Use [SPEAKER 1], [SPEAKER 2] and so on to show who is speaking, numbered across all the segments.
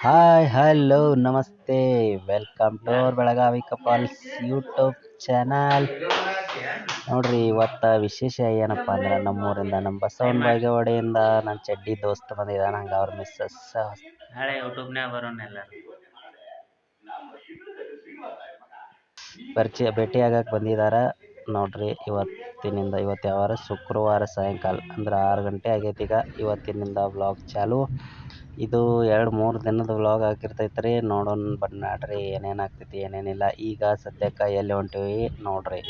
[SPEAKER 1] Hi hello ನಮಸ್ತೆ. Welcome to our Belagavi couples YouTube channel. ನೋಡ್ರಿ ಇವತ್ತು ವಿಶೇಷ ಏನಪ್ಪ ಅಂದ್ರೆ ನಮ್ಮೂರಿಂದ ನಮ್ಮ ಬಸವನ ಬಾಗೇವಾಡಿಯಿಂದ ನನ್ನ ಚಡ್ಡಿ ದೋಸ್ತ್ ಬಂದಿದ್ದಾನೆ ಹಂಗೆ ಅವ್ರ ಮಿಸ್ಸಸ್
[SPEAKER 2] ನಾಳೆ ಯೂಟ್ಯೂಬ್ನಾಗ ಬರೋಣ ಬಂದಿದಾರ
[SPEAKER 1] ಪರಿಚಯ ಬಂದಿದ್ದಾರೆ ನೋಡ್ರಿ ಇವತ್ತಿನಿಂದ ಇವತ್ತು ಯಾವಾರ ಶುಕ್ರವಾರ ಸಾಯಂಕಾಲ ಅಂದ್ರೆ ಆರು ಗಂಟೆ ಆಗೈತಿ ಈಗ. ಇವತ್ತಿನಿಂದ ಬ್ಲಾಗ್ ಚಾಲು. ಇದು ಎರಡು ಮೂರು ದಿನದ ವ್ಲಾಗ್ ಆಗಿರ್ತೈತೆ ರೀ ನೋಡೋಣ ಏನೇನ್ ಏನೇನು ಆಗ್ತೈತಿ, ಏನೇನಿಲ್ಲ. ಈಗ ಸದ್ಯಕ್ಕೆ ಎಲ್ಲಿ ಹೊಂಟಿವಿ ನೋಡ್ರಿ.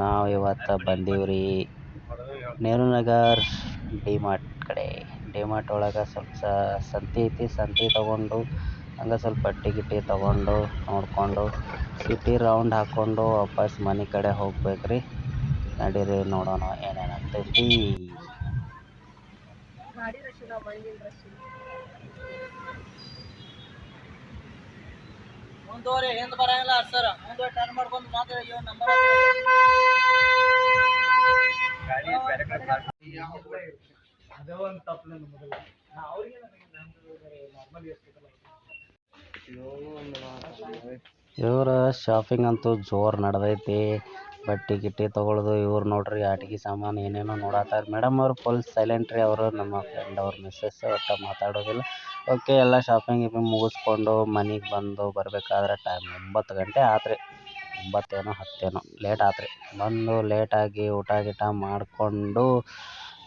[SPEAKER 1] ನಾವು ಇವತ್ತು ಬಂದೀವಿ ರೀ ನೆಹರು ನಗರ್, ಡಿ ಮಾರ್ಟ್. ಕಡೆ ಡಿ ಮಾರ್ಟ್ ಒಳಗೆ ಸ್ವಲ್ಪ ಸ ಸಂತೆ ಐತಿ ಸಂತೆ ತಗೊಂಡು ಹಂಗೆ ಸ್ವಲ್ಪ ಬಟ್ಟೆ ಗಿಟ್ಟಿ ತಗೊಂಡು ನೋಡಿಕೊಂಡು ಸಿಟಿ ರೌಂಡ್ ಹಾಕ್ಕೊಂಡು ವಾಪಸ್ ಮನೆ ಕಡೆ ಹೋಗ್ಬೇಕು ರೀ ನಡೀರಿ ನೋಡೋಣ ಏನೇನು ಆಗ್ತೈತಿ.
[SPEAKER 3] ಗಾಡಿ
[SPEAKER 2] ಮುಂದೋರಿ ಹಿಂದ್ ಬರಂಗಿಲ್ಲ ಸರ್. ಮುಂದೆ ಟರ್ನ್ ಮಾಡ್ಕೊಂಡು ಮಾತಾಡಿ ನಂಬರ್
[SPEAKER 1] ಇವ್ರ ಶಾಪಿಂಗ್ ಅಂತೂ ಜೋರ್ ನಡೆದೈತಿ. ಬಟ್ಟೆ, ಗಿಟ್ಟಿ ತೊಗೊಳೋದು, ಇವ್ರು ನೋಡ್ರಿ ಆಟಿಕೆ ಸಾಮಾನು ಏನೇನೋ ನೋಡತ್ತಾರ ಮೇಡಮ್ ಅವ್ರು ಫುಲ್ ಸೈಲೆಂಟ್ ರೀ ಅವರು, ನಮ್ಮ ಫ್ರೆಂಡ್ ಅವ್ರ ಮಿಸ್ಸಸ್ ಒಟ್ಟು ಮಾತಾಡೋದಿಲ್ಲ. ಓಕೆ ಎಲ್ಲ ಶಾಪಿಂಗ್ ಗೀಪಿಂಗ್ ಮುಗಿಸ್ಕೊಂಡು ಮನೆಗೆ ಬಂದು ಬರಬೇಕಾದ್ರೆ ಟೈಮ್ ಒಂಬತ್ತು ಗಂಟೆ ಆತ್ರಿ. ಒಂಬತ್ತೇನೋ ಹತ್ತೇನೋ ಲೇಟ್ ಆತ್ರಿ. ಬಂದು ಲೇಟಾಗಿ ಊಟ ಗೀಟ ಮಾಡಿಕೊಂಡು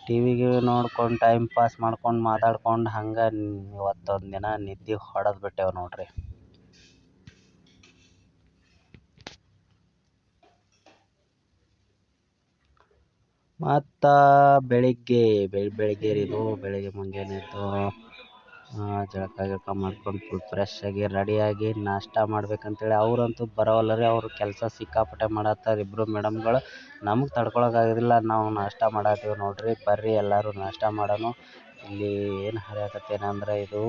[SPEAKER 1] ಟಿ ವಿ ಗಿವಿ ನೋಡ್ಕೊಂಡು ಟೈಮ್ ಪಾಸ್ ಮಾಡ್ಕೊಂಡು ಮಾತಾಡ್ಕೊಂಡು ಹಂಗೆ ಇವತ್ತೊಂದು ದಿನ ನಿದ್ದೆ ಹೊಡೆದು ಬಿಟ್ಟೆವು ನೋಡ್ರಿ. ಮತ್ತು ಬೆಳಿಗ್ಗೆ, ಬೆಳ ಬೆಳಿಗ್ಗೆ ರೀ ಇದು ಬೆಳಿಗ್ಗೆ ಮುಂಜಾನೆ ಎದ್ದು ಜಳಕ ಗಿಳಕ ಮಾಡ್ಕೊಂಡು ಫುಲ್ ಫ್ರೆಶ್ ಆಗಿ ರೆಡಿಯಾಗಿ ನಾಷ್ಟ ಮಾಡ್ಬೇಕಂತೇಳಿ ಅವರಂತೂ ಬರೋವಲ್ಲ ರೀ. ಅವ್ರು ಕೆಲಸ ಸಿಕ್ಕಾಪಟ್ಟೆ ಮಾಡತ್ತಾರ ಇಬ್ಬರು ಮೇಡಮ್ಗಳು ನಮಗೆ ತಡ್ಕೊಳಕ್ಕಾಗೋದಿಲ್ಲ ನಾವು ನಾಷ್ಟ ಮಾಡತ್ತೀವಿ ನೋಡಿರಿ. ಬರ್ರಿ ಎಲ್ಲರೂ ನಾಷ್ಟ ಮಾಡೋಣ ಇಲ್ಲಿ ಏನು ಹರಿಯಾಕತ್ತೇನಂದ್ರೆ ಇದು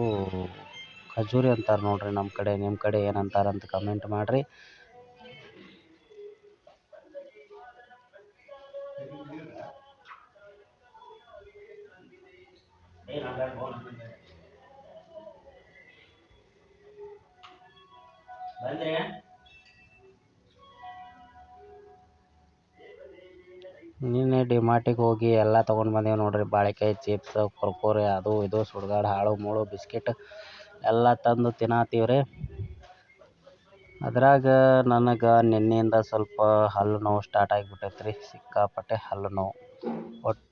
[SPEAKER 1] ಖಜೂರಿ ಅಂತಾರೆ ನೋಡ್ರಿ ನಮ್ಮ ಕಡೆ. ನಿಮ್ಮ ಕಡೆ ಏನಂತಾರೆ ಅಂತ ಕಮೆಂಟ್ ಮಾಡಿರಿ.
[SPEAKER 2] ಬಂದ್ರೆ
[SPEAKER 1] ನಿನ್ನೆ ಡಿಮಾರ್ಟಿಗೆ ಹೋಗಿ ಎಲ್ಲ ತೊಗೊಂಡು ಬಂದೇವು ನೋಡ್ರಿ. ಬಾಳೆಕಾಯಿ ಚಿಪ್ಸ್ ಕುರ್ಕುರೆ, ಅದು ಇದು, ಸುಡ್ಗಾಡು, ಹಾಳು, ಮೂಳು, ಬಿಸ್ಕಿಟ್ ಎಲ್ಲ ತಂದು ತಿನ್ನತ್ತೀವಿ ರೀ ಅದ್ರಾಗ ನನಗೆ ನಿನ್ನೆಯಿಂದ ಸ್ವಲ್ಪ ಹಲ್ಲು ನೋವು ಸ್ಟಾರ್ಟ್ ಆಗಿಬಿಟ್ಟೈತೆ ರೀ ಸಿಕ್ಕಾಪಟ್ಟೆ ಹಲ್ಲು ನೋವು. ಒಟ್ಟು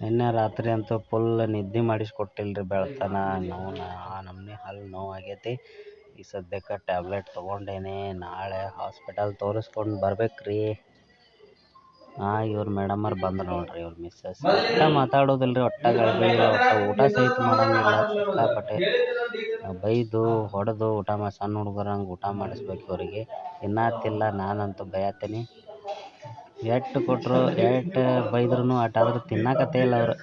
[SPEAKER 1] ನಿನ್ನೆ ರಾತ್ರಿ ಅಂತೂ ಫುಲ್ ನಿದ್ದೆ ಮಾಡಿಸ್ಕೊಟ್ಟಿಲ್ಲ ರೀ ಬೆಳ್ತನ, ನೋವು ಆ ಹಲ್ಲು ನೋವು ಆಗೈತಿ. ಈ ಸದ್ಯಕ್ಕೆ ಟ್ಯಾಬ್ಲೆಟ್ ತೊಗೊಂಡೇನಿ, ನಾಳೆ ಹಾಸ್ಪಿಟಲ್ ತೋರಿಸ್ಕೊಂಡು ಬರ್ಬೇಕು ರೀ ಹಾಂ ಇವ್ರ ಮೇಡಮರ್ ಬಂದ್ರು ನೋಡ್ರಿ, ಇವ್ರ ಮಿಸ್ಸಸ್ ಒಟ್ಟ ಮಾತಾಡೋದಿಲ್ಲ ರೀ ಒಟ್ಟ ಊಟ ಸಹಿತ ಮಾಡಂಗಿಲ್ಲ, ಸಿಕ್ಕಾಪಟ್ಟೆ. ಬೈದು, ಹೊಡೆದು, ಊಟ ಮಾಡಿ ಸಣ್ಣ ಹುಡುಗರಂಗೆ ಊಟ ಮಾಡಿಸ್ಬೇಕು ಇವರಿಗೆ. ತಿನ್ನತ್ತಿಲ್ಲ ನಾನಂತೂ ಬೈಯತ್ತೀನಿ ಎಟ್ಟು ಕೊಟ್ಟರು ಎಷ್ಟು ಬೈದ್ರೂ ಅಟ್ ಆದ್ರೂ ತಿನ್ನಕತ್ತೇ ಇಲ್ಲ ಅವರು.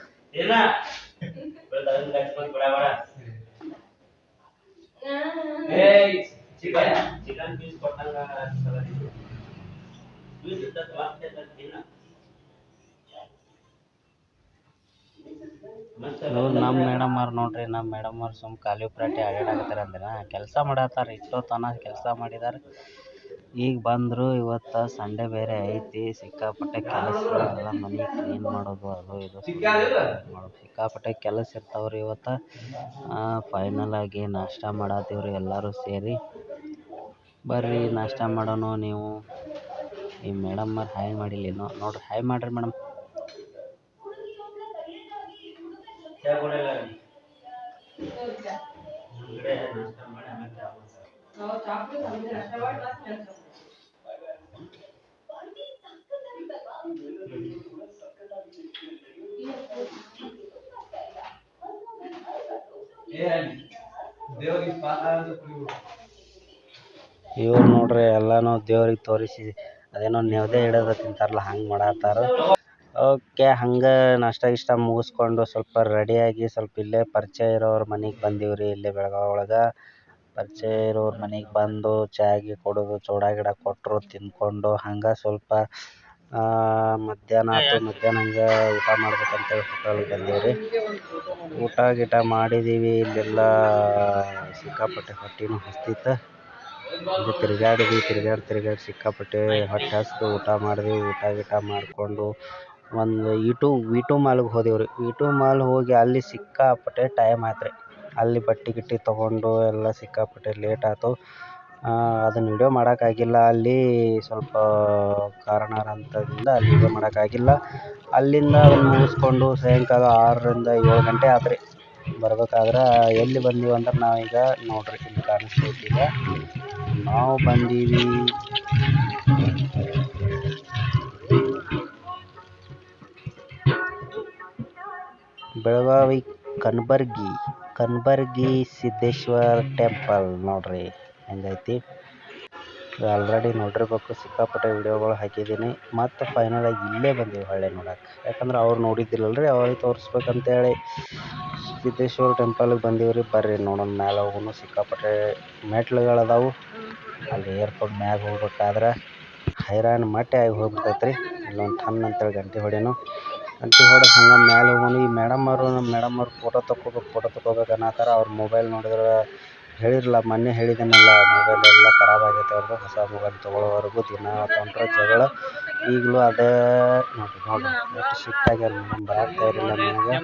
[SPEAKER 1] ಇವ್ರು ನಮ್ಮ ಮೇಡಮ್ ಅವ್ರು ನೋಡ್ರಿ ನಮ್ಮ ಮೇಡಮ್ ಅವ್ರು ಸುಮ್ ಖಾಲಿ ಪ್ರಾಟಿ ಅಡ್ಡಾಡಕತ್ತಾರ ಅಂದ್ರೆ ಕೆಲಸ ಮಾಡತ್ತಾರ ಇಷ್ಟೊತ್ತನ ಕೆಲಸ ಮಾಡಿದಾರೆ. ಈಗ ಬಂದರು ಇವತ್ತು ಸಂಡೇ ಬೇರೆ ಐತಿ, ಸಿಕ್ಕಾಪಟ್ಟೆ ಕೆಲಸ ಎಲ್ಲ ಮನೆ ಕ್ಲೀನ್ ಮಾಡೋದು ಅದು ಇದು ಮಾಡೋದು ಸಿಕ್ಕಾಪಟ್ಟೆ ಕೆಲಸ ಇರ್ತಾವ್ರಿ ಇವತ್ತು. ಫೈನಲ್ ಆಗಿ ನಾಷ್ಟ ರೀ ಎಲ್ಲರೂ ಸೇರಿ. ಬರ್ರಿ ನಾಷ್ಟ ಮಾಡೋಣ ನೀವು. ಈ ಮೇಡಮ್ ಅವ್ರು ಹಾಯ್ ಮಾಡಿಲ್ಲ ಏನೋ ನೋಡ್ರಿ, ಹಾಯ್ ಮಾಡಿರಿ ಮೇಡಮ್
[SPEAKER 2] ಆಮೇಲೆ ಚಾ ಮಾಡ್ತಾರೆ.
[SPEAKER 3] ದೇವರಿಗೆ ಪಾದ ಅಂತ ಕುಡಿಬೇಕು
[SPEAKER 1] ಇವ್ರು ನೋಡ್ರಿ ಎಲ್ಲಾನು ದೇವ್ರಿಗೆ ತೋರಿಸಿ, ಅದೇನೋ ನೆವದೇ ಇಡೋದ ತಿಂತಾರಲ್ಲ, ಹಂಗೆ ಮಾಡತ್ತಾರ. ಓಕೆ, ಹಂಗೆ ನಾಷ್ಟ ಗಿಷ್ಟ ಮುಗಿಸ್ಕೊಂಡು ಸ್ವಲ್ಪ ರೆಡಿಯಾಗಿ ಸ್ವಲ್ಪ ಇಲ್ಲೇ ಪರಿಚಯ ಇರೋರ ಮನೆಗೆ ಬಂದೀವಿ ರೀ ಇಲ್ಲೇ ಬೆಳಗಾವಿ ಒಳಗೆ. ಪರಿಚಯ ಇರೋರ ಮನೆಗೆ ಬಂದು ಚಾ ಗೀ ಕುಡಿದು, ಚೂಡ ಗಿಡ ಕೊಟ್ಟರು ತಿಂದ್ಕೊಂಡು ಹಂಗೆ ಸ್ವಲ್ಪ ಮಧ್ಯಾಹ್ನ ಆಯ್ತು ಮಧ್ಯಾಹ್ನ ಹಂಗೆ ಊಟ ಮಾಡ್ಬೇಕಂತೇಳಿ ಹೋಟೆಲ್ಗೆ ಬಂದೇವು ರೀ ಊಟ ಗೀಟ ಮಾಡಿದ್ದೀವಿ ಇಲ್ಲೆಲ್ಲ ಸಿಕ್ಕಾಪಟ್ಟೆ ಹೊಟ್ಟೆನೂ ಹಸ್ದಿತ್ತು ಹಂಗೆ ತಿರ್ಗಾಡಿದ್ವಿ ತಿರ್ಗಾಡಿ ತಿರ್ಗಾಡಿ ಸಿಕ್ಕಾಪಟ್ಟೆ ಹೊಟ್ಟೆ ಹಸ್ದು ಊಟ ಮಾಡಿದ್ವಿ ಊಟ ಗೀಟ ಮಾಡಿಕೊಂಡು ಒಂದು ಟು ವಿ ಟು ಮಾಲ್ಗೆ ಹೋದೆವು ರೀ ವಿ ಟು ಮಾಲ್ ಹೋಗಿ ಅಲ್ಲಿ ಸಿಕ್ಕಾಪಟ್ಟೆ ಟೈಮ್ ಆಯ್ತು ರೀ ಅಲ್ಲಿ ಬಟ್ಟೆ ಗಿಟ್ಟೆ ತೊಗೊಂಡು ಎಲ್ಲ ಸಿಕ್ಕಾಪಟ್ಟೆ ಲೇಟ್ ಆಯ್ತು. ಅದನ್ನ ವಿಡಿಯೋ ಮಾಡೋಕ್ಕಾಗಿಲ್ಲ. ಅಲ್ಲಿ ಸ್ವಲ್ಪ ಕಾರಣಾಂತರದಿಂದ ಅಲ್ಲಿ ವೀಡಿಯೋ ಮಾಡೋಕ್ಕಾಗಿಲ್ಲ. ಅಲ್ಲಿಂದ ಅದನ್ನು ಮುಗಿಸ್ಕೊಂಡು ಸಾಯಂಕಾಲ ಆರರಿಂದ ಏಳು ಗಂಟೆ ಆಯ್ತು ಬರಬೇಕಾದ್ರೆ ಎಲ್ಲಿ ಬಂದೀವಿ ಅಂದ್ರೆ ನಾವೀಗ ನೋಡಿರಿ ಇಲ್ಲಿ ಕಾಣಿಸ್ತೈತಿ ನಾವು ಬಂದೀವಿ. ಬೆಳಗಾವಿ ಕನ್ಬರ್ಗಿ ಕನ್ಬರ್ಗಿ ಸಿದ್ದೇಶ್ವರ ಟೆಂಪಲ್ ನೋಡಿರಿ. ಹೆಂಗೈತಿ? ಆಲ್ರೆಡಿ ನೋಡಿರ್ಬೇಕು, ಸಿಕ್ಕಾಪಟ್ಟೆ ವಿಡಿಯೋಗಳು ಹಾಕಿದ್ದೀನಿ. ಮತ್ತು ಆಗಿ ಇಲ್ಲೇ ಬಂದೀವಿ ಹೊಳ್ಳಿ ನೋಡಕ್ಕೆ ಯಾಕಂದ್ರೆ ಅವ್ರು ನೋಡಿದ್ದಿಲ್ಲಲ್ಲ ರೀ ಅವ್ರಿಗೆ ತೋರಿಸ್ಬೇಕಂತೇಳಿ. ಸಿದ್ದೇಶ್ವರ ಟೆಂಪಲ್ಗೆ ಬಂದೀವಿ ರೀ ಬರ್ರಿ ನೋಡೋಣ. ಮ್ಯಾಲೆ ಹೋಗೋಣ ಸಿಕ್ಕಾಪಟ್ಟೆ ಮೆಟ್ಲುಗಳು ಅದಾವು ಅಲ್ಲಿ ಏರ್ಪೋರ್ಟ್ ಮ್ಯಾಗ ಹೋಗ್ಬೇಕಾದ್ರೆ ಹೈರಾಣ ಮಟ್ಟೆ ಆಗಿ ಹೋಗ್ಬಿಡ್ತೈತೆ ರೀ ಇಲ್ಲೊಂದು ಟನ್ ಅಂತೇಳಿ ಗಂಟೆ ಹೊಡೆನು ಗಂಟೆ ಹೊಡೆದು ಹಂಗೆ ಮ್ಯಾಲೆ ಹೋಗೋಣ ಈ ಮೇಡಮ್ ಅವರು ನಮ್ಮ ಮೇಡಮ್ ಅವ್ರು ಫೋಟೋ ತಕ್ಕೋಬೇಕು ಫೋಟೋ ತೊಗೋಬೇಕು ಅನ್ನತ್ತಾರ ಅವ್ರ ಮೊಬೈಲ್ ನೋಡಿದ್ರೆ ಹೇಳಿರಲ್ಲ ಮೊನ್ನೆ ಹೇಳಿದ್ದೀನಲ್ಲ ಮೊಬೈಲ್ ಎಲ್ಲ ಖರಾಬ್ ಆಗೈತೆ ಅವ್ರದ್ದು ಹೊಸ ಮೊಬೈಲ್ ತೊಗೊಳ್ಳೋವರೆಗೂ ದಿನ ತೊಗೊಂಡ್ರೆ ಜಗಳ. ಈಗಲೂ ಅದೇ ನೋಡಿರಿ ನೋಡಿರಿ ಎಷ್ಟು ಸಿಟ್ಟಾಗ್ಯಾರ ಮೇಡಮ್ ಬರಾಕ್ತಾ ಇರಲಿಲ್ಲ ನನಗೆ.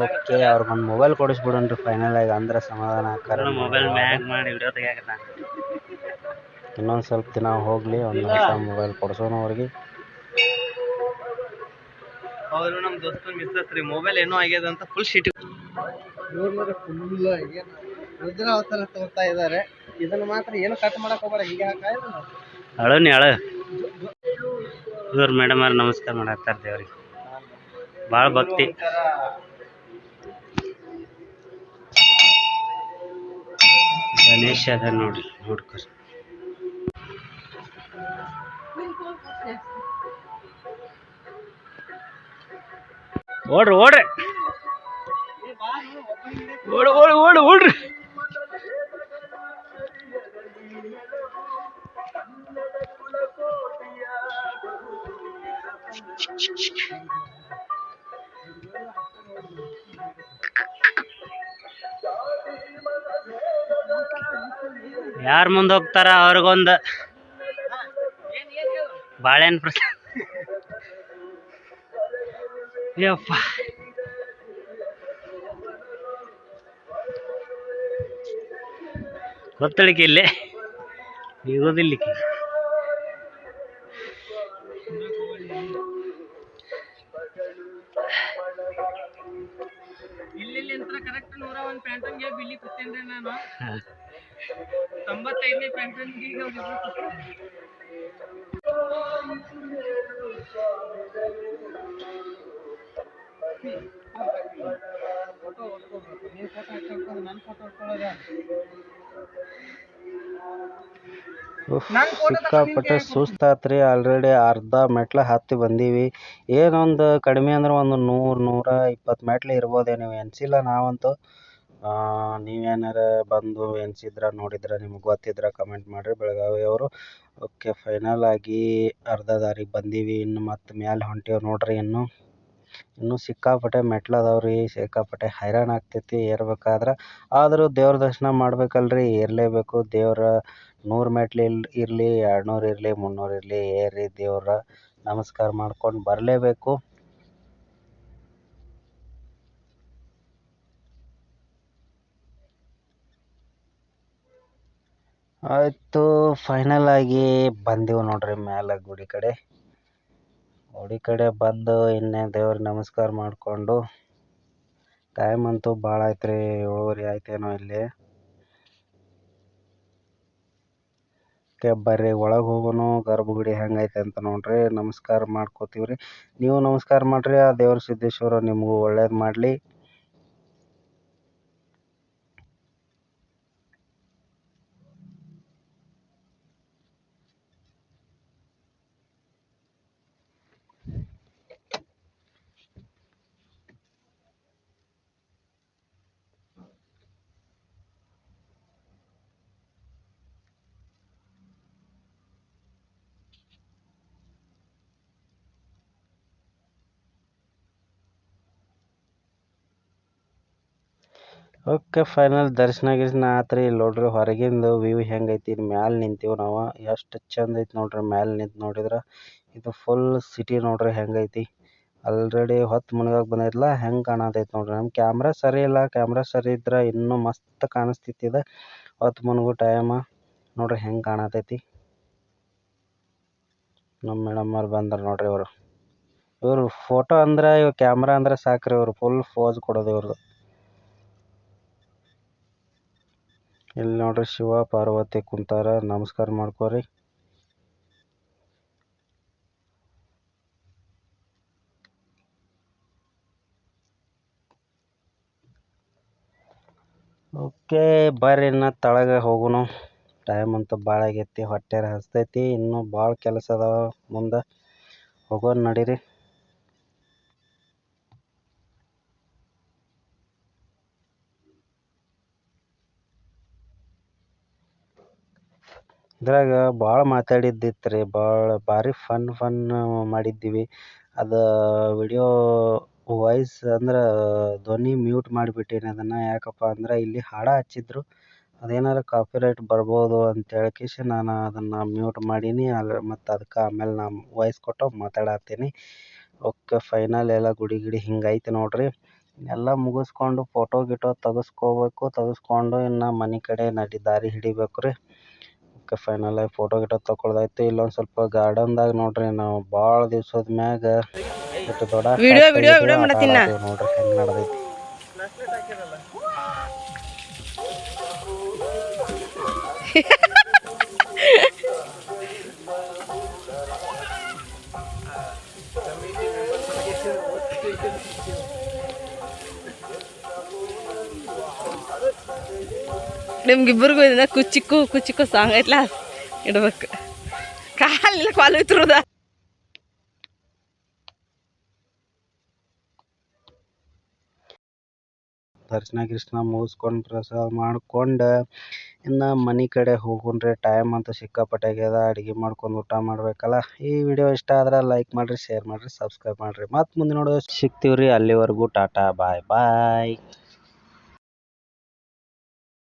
[SPEAKER 1] ಓಕೆ ಅವ್ರಿಗೆ ಒಂದು ಮೊಬೈಲ್ ಕೊಡಿಸ್ಬಿಡೋಣ ರೀ ಫೈನಲ್ ಆಗಿ ಅಂದ್ರೆ ಸಮಾಧಾನ ಆಕಾರ ಮೊಬೈಲ್ ಮ್ಯಾಗ್ ಮಾಡಿ ವಿಡಿಯೋ ತೆಗಿಯಾಕತ್ತ? ಇನ್ನೊಂದು ಸ್ವಲ್ಪ ದಿನ ಹೋಗಲಿ ಒಂದು ಹೊಸ ಮೊಬೈಲ್ ಕೊಡಿಸೋಣ ಅವ್ರಿಗೆ.
[SPEAKER 2] ಅವರು ನಮ್ಮ ದೋಸ್ತನ ಮಿಸ್ಸಸ್ ರೀ ಮೊಬೈಲ್ ಏನೋ ಆಗ್ಯದ ಅಂತ ಫುಲ್
[SPEAKER 3] ಸಿಟಿ ಫುಲ್ ಏನು ರುದ್ರ ತಗೋತಾ ಇದ್ದಾರೆ. ಇದನ್ನ ಮಾತ್ರ ಏನು ಕಟ್ ಮಾಡಕ್ ಹೋಗ್ಬೇಡ ಹೀಗೆ ಹಾಕಾಯ್ತು
[SPEAKER 1] ಅಳು ಅಳು ಇವ್ರು ಮೇಡಮ್ ಅವ್ರ ನಮಸ್ಕಾರ ಮಾಡಾಕ್ತಾರ ದೇವ್ರಿಗೆ. ಭಾಳ ಭಕ್ತಿ. ಗಣೇಶ ಅದ ನೋಡ್ರಿ ನೋಡ್ಕೊರಿ ಓಡ್ರಿ ಓಡ್ರಿ. ಓಡ್ ಓಡ್ ಓಡ್ ಓಡ್ರಿ. ಯಾರು ಮುಂದೆ ಹೋಗ್ತಾರ ಅವ್ರಿಗೊಂದು ಬಾಳೆಹಣ್ಣು ಪ್ರಸಾದ ಯಪ್ಪ. ಗೊತ್ತಳಿಕೆ ಇಲ್ಲೇ? ಈಗೋದಿಲ್ಲಿಕ್ಕೆ
[SPEAKER 3] ಫೋಟೋ ಹೊಡ್ಕೋಬೇಕು ನೀವು ಫೋಟೋ ಹಾಕೊಂಡು ನನ್ನ ಫೋಟೋ
[SPEAKER 1] ಸಿಕ್ಕಾಪಟ್ಟೆ ಸುಸ್ತಾತ್ರಿ ಆಲ್ರೆಡಿ ಅರ್ಧ ಮೆಟ್ಲು ಹತ್ತಿ ಬಂದೀವಿ. ಏನೊಂದು ಕಡಿಮೆ ಅಂದ್ರೆ ಒಂದು ನೂರು ನೂರ ಇಪ್ಪತ್ತು ಮೆಟ್ಲು ಇರ್ಬೋದೇ ನೀವು. ಎನ್ಸಿಲ್ಲ ನಾವಂತೂ. ನೀವೇನಾರ ಬಂದು ಎನ್ಸಿದ್ರೆ ನೋಡಿದ್ರೆ ನಿಮ್ಗೆ ಗೊತ್ತಿದ್ರೆ ಕಮೆಂಟ್ ಮಾಡಿರಿ. ಬೆಳಗಾವಿಯವರು ಓಕೆ ಫೈನಲ್ ಆಗಿ ಅರ್ಧ ದಾರಿಗೆ ಬಂದೀವಿ. ಇನ್ನು ಮತ್ತೆ ಮ್ಯಾಲೆ ಹೊಂಟೀವಿ ನೋಡ್ರಿ ಇನ್ನು. ಇನ್ನೂ ಸಿಕ್ಕಾಪಟ್ಟೆ ಮೆಟ್ಲು ಅದಾವೆ ರೀ ಸಿಕ್ಕಾಪಟ್ಟೆ ಹೈರಾಣ ಆಗ್ತೈತಿ ಏರ್ಬೇಕಾದ್ರೆ. ಆದರೂ ದೇವ್ರ ದರ್ಶನ ಮಾಡ್ಬೇಕಲ್ರಿ ಏರಲೇಬೇಕು ದೇವ್ರ ನೂರು ಮೆಟ್ಲು ಇರಲಿ, ಎರಡುನೂರು ಇರಲಿ, ಮುನ್ನೂರು ಇರಲಿ ಏರಿ ದೇವ್ರ. ನಮಸ್ಕಾರ ಮಾಡ್ಕೊಂಡು ಬರಲೇಬೇಕು. ಆಯಿತು ಫೈನಲ್ ಆಗಿ ಬಂದೆವು ನೋಡ್ರಿ ಮ್ಯಾಲೆ ಗುಡಿ ಕಡೆ. ಗುಡಿ ಕಡೆ ಬಂದು ಇಲ್ಲೇ ದೇವ್ರಿಗೆ ನಮಸ್ಕಾರ ಮಾಡಿಕೊಂಡು ಟೈಮ್ ಅಂತೂ ಭಾಳ ಆಯ್ತು ರೀ ಏಳುವರೆ ಆಯ್ತೇನೋ ಇಲ್ಲಿ. ಓಕೆ ಬರ್ರಿ, ಒಳಗೆ ಹೋಗೋಣ ಗರ್ಭಗುಡಿ ಹೆಂಗೈತೆ ಅಂತ ನೋಡ್ರಿ, ನಮಸ್ಕಾರ ಮಾಡ್ಕೋತೀವಿ ರೀ ನೀವು ನಮಸ್ಕಾರ ಮಾಡಿರಿ, ಆ ದೇವ್ರ ಸಿದ್ದೇಶ್ವರ ನಿಮಗೂ ಒಳ್ಳೇದು ಮಾಡಲಿ. ಓಕೆ ಫೈನಲ್ ದರ್ಶನ ಗಿರ್ಶನ ಆತ್ರಿ. ಇಲ್ಲಿ ನೋಡ್ರಿ, ಹೊರಗಿಂದು ವ್ಯೂ ಹೆಂಗೈತಿ ಮ್ಯಾಲೆ ನಿಂತೀವಿ ನಾವು. ಎಷ್ಟು ಚಂದ ಐತಿ ನೋಡ್ರಿ, ಮ್ಯಾಲೆ ನಿಂತು ನೋಡಿದ್ರೆ. ಇದು ಫುಲ್ ಸಿಟಿ ನೋಡ್ರಿ, ಹೆಂಗೈತಿ. ಆಲ್ರೆಡಿ ಹೊತ್ತು ಮುನ್ಗಕ್ಕೆ ಬಂದೈತಲ್ಲ ಹೆಂಗೆ ಕಾಣತೈತಿ ನೋಡ್ರಿ. ನಮ್ಮ ಕ್ಯಾಮ್ರಾ ಸರಿ ಇಲ್ಲ ಕ್ಯಾಮ್ರಾ ಸರಿ ಇದ್ರೆ ಇನ್ನೂ ಮಸ್ತ್ ಕಾಣಿಸ್ತಿತ್ತು ಇದು. ಹೊತ್ತು ಮುನ್ಗೋ ಟೈಮ ನೋಡ್ರಿ, ಹೆಂಗೆ ಕಾಣತೈತಿ. ನಮ್ಮ ಮೇಡಮ್ ಅವ್ರು ಬಂದ್ರ ನೋಡ್ರಿ ಇವರು. ಇವರು ಫೋಟೋ ಅಂದ್ರೆ, ಇವ್ರು ಕ್ಯಾಮ್ರಾ ಅಂದ್ರೆ ಸಾಕ್ರಿ, ಇವರು ಫುಲ್ ಫೋಸ್ ಕೊಡೋದು ಇವ್ರದ್ದು ಇಲ್ಲಿ ನೋಡ್ರಿ ಶಿವ, ಪಾರ್ವತಿ ಕುಂತಾರ. ನಮಸ್ಕಾರ ಮಾಡ್ಕೋರಿ. ಓಕೆ, ಬರ್ರಿ ಇನ್ನು ತಳಗ ಹೋಗುನು. ಟೈಮ್ ಅಂತೂ ಭಾಳ ಆಗೈತಿ ಹೊಟ್ಟೆರ ಹಸ್ತೈತಿ ಇನ್ನೂ ಭಾಳ ಕೆಲಸ ಅದಾವ ಮುಂದೆ. ಹೋಗೋಣ ನಡೀರಿ. ಇದ್ರಾಗ ಭಾಳ ಮಾತಾಡಿದ್ದಿತ್ತು ರೀ ಭಾಳ ಭಾರಿ ಫನ್ ಫನ್ ಮಾಡಿದ್ದೀವಿ. ಅದು ವಿಡಿಯೋ ವಾಯ್ಸ್ ಅಂದ್ರೆ ಧ್ವನಿ ಮ್ಯೂಟ್ ಮಾಡಿಬಿಟ್ಟೀನಿ ಅದನ್ನು. ಯಾಕಪ್ಪ ಅಂದ್ರೆ ಇಲ್ಲಿ ಹಾಡು ಹಚ್ಚಿದ್ರು, ಅದೇನಾರು ಕಾಪಿರೈಟ್ ಬರ್ಬೋದು ಅಂತ ಕಿಶಿ ನಾನು ಅದನ್ನು ಮ್ಯೂಟ್ ಮಾಡೀನಿ. ಅಲ್ಲಿ ಮತ್ತು ಅದಕ್ಕೆ ಆಮೇಲೆ ನಾನು ವಾಯ್ಸ್ ಕೊಟ್ಟು ಮಾತಾಡತ್ತೀನಿ ಓಕೆ ಫೈನಲ್ ಎಲ್ಲ ಗುಡಿ ಗಿಡಿ ಹಿಂಗೈತೆ ನೋಡಿರಿ. ಎಲ್ಲ ಮುಗಿಸ್ಕೊಂಡು ಫೋಟೋ ಗೀಟೋ ತೆಗೆಸ್ಕೋಬೇಕು, ತೆಗೆಸ್ಕೊಂಡು ಇನ್ನು ಮನೆ ಕಡೆ ನಡಿ ದಾರಿ ಹಿಡಿಬೇಕು ರೀ ಫೈನಲ್ ಆಗಿ ಫೋಟೋ ಗಿಟೋ ಐತಿ ಇಲ್ಲೊಂದು ಸ್ವಲ್ಪ ಗಾರ್ಡನ್ ಗಾರ್ಡನ್ದಾಗ ನೋಡ್ರಿ ನಾವು ಬಹಳ ದಿವಸದ ಮ್ಯಾಗ ಇಷ್ಟು ದೊಡ್ಡ
[SPEAKER 4] ನೋಡ್ರಿ
[SPEAKER 1] ಟ್ಯಾಕ್ಟರ್
[SPEAKER 4] ವಿಡಿಯೋ
[SPEAKER 1] Ha
[SPEAKER 4] ವಿಡಿಯೋ
[SPEAKER 1] ಆಟ
[SPEAKER 4] ನಿಮ್ಗಿಬ್ಬರಿಗೂ ಇದನ್ನ ಕುಚ್ಚಿಕ್ಕು ಕುಚ್ಚಿಕ್ಕು ಸಾಂಗ್ ಐತ್ಲ ಇಡ್ಬೇಕು. ಕಾಲಿಲ್ಲ ಕಾಲು ಇತ್ರದ?
[SPEAKER 1] ದರ್ಶನ ಗಿರ್ಶನ ಮುಗಿಸ್ಕೊಂಡು ಪ್ರಸಾದ ಮಾಡ್ಕೊಂಡು ಇನ್ನು ಮನೆ ಕಡೆ ಹೋಗುಣ್ರಿ ಟೈಮ್ ಅಂತ ಸಿಕ್ಕಾಪಟ್ಟೆ ಆಗ್ಯದ ಅಡುಗೆ ಮಾಡ್ಕೊಂಡು ಊಟ ಮಾಡಬೇಕಲ್ಲ. ಈ ವಿಡಿಯೋ ಇಷ್ಟ ಆದ್ರೆ ಲೈಕ್ ಮಾಡಿರಿ ಶೇರ್ ಮಾಡಿರಿ ಸಬ್ಸ್ಕ್ರೈಬ್ ಮಾಡಿರಿ. ಮತ್ತು ಮುಂದೆ ನೋಡೋದು ರೀ ಅಲ್ಲಿವರೆಗೂ ಟಾಟಾ ಬಾಯ್ ಬಾಯ್